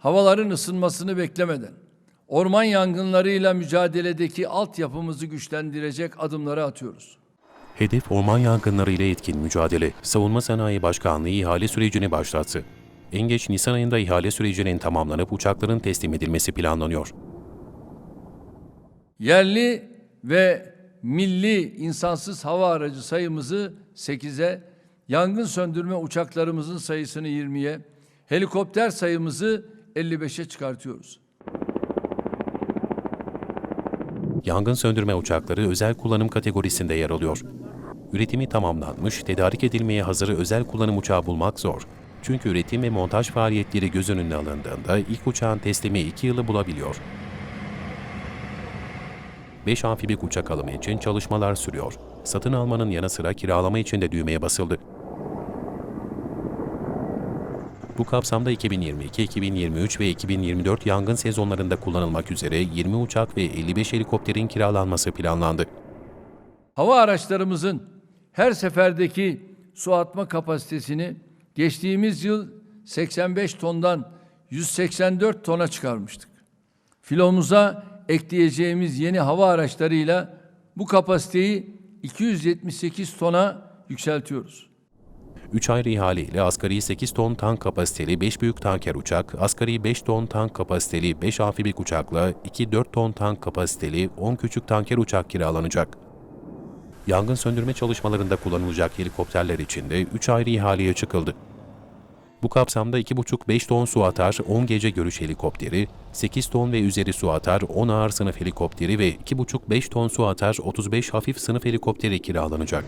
havaların ısınmasını beklemeden orman yangınlarıyla mücadeledeki altyapımızı güçlendirecek adımları atıyoruz. Hedef orman yangınları ile etkin mücadele. Savunma Sanayi Başkanlığı ihale sürecini başlattı. En geç Nisan ayında ihale sürecinin tamamlanıp uçakların teslim edilmesi planlanıyor. Yerli ve milli insansız hava aracı sayımızı 8'e, yangın söndürme uçaklarımızın sayısını 20'ye, helikopter sayımızı 55'e çıkartıyoruz. Yangın söndürme uçakları özel kullanım kategorisinde yer alıyor. Üretimi tamamlanmış, tedarik edilmeye hazır özel kullanım uçağı bulmak zor. Çünkü üretim ve montaj faaliyetleri göz önüne alındığında ilk uçağın teslimi 2 yılı bulabiliyor. 5 amfibik uçak alımı için çalışmalar sürüyor. Satın almanın yanı sıra kiralama için de düğmeye basıldı. Bu kapsamda 2022, 2023 ve 2024 yangın sezonlarında kullanılmak üzere 20 uçak ve 55 helikopterin kiralanması planlandı. Hava araçlarımızın her seferdeki su atma kapasitesini geçtiğimiz yıl 85 tondan 184 tona çıkarmıştık. Filomuza ekleyeceğimiz yeni hava araçlarıyla bu kapasiteyi 278 tona yükseltiyoruz. 3 ayrı ihale ile asgari 8 ton tank kapasiteli 5 büyük tanker uçak, asgari 5 ton tank kapasiteli 5 amfibik uçakla 2-4 ton tank kapasiteli 10 küçük tanker uçak kiralanacak. Yangın söndürme çalışmalarında kullanılacak helikopterler için de 3 ayrı ihaleye çıkıldı. Bu kapsamda 2,5-5 ton su atar 10 gece görüş helikopteri, 8 ton ve üzeri su atar 10 ağır sınıf helikopteri ve 2,5-5 ton su atar 35 hafif sınıf helikopteri kiralanacak.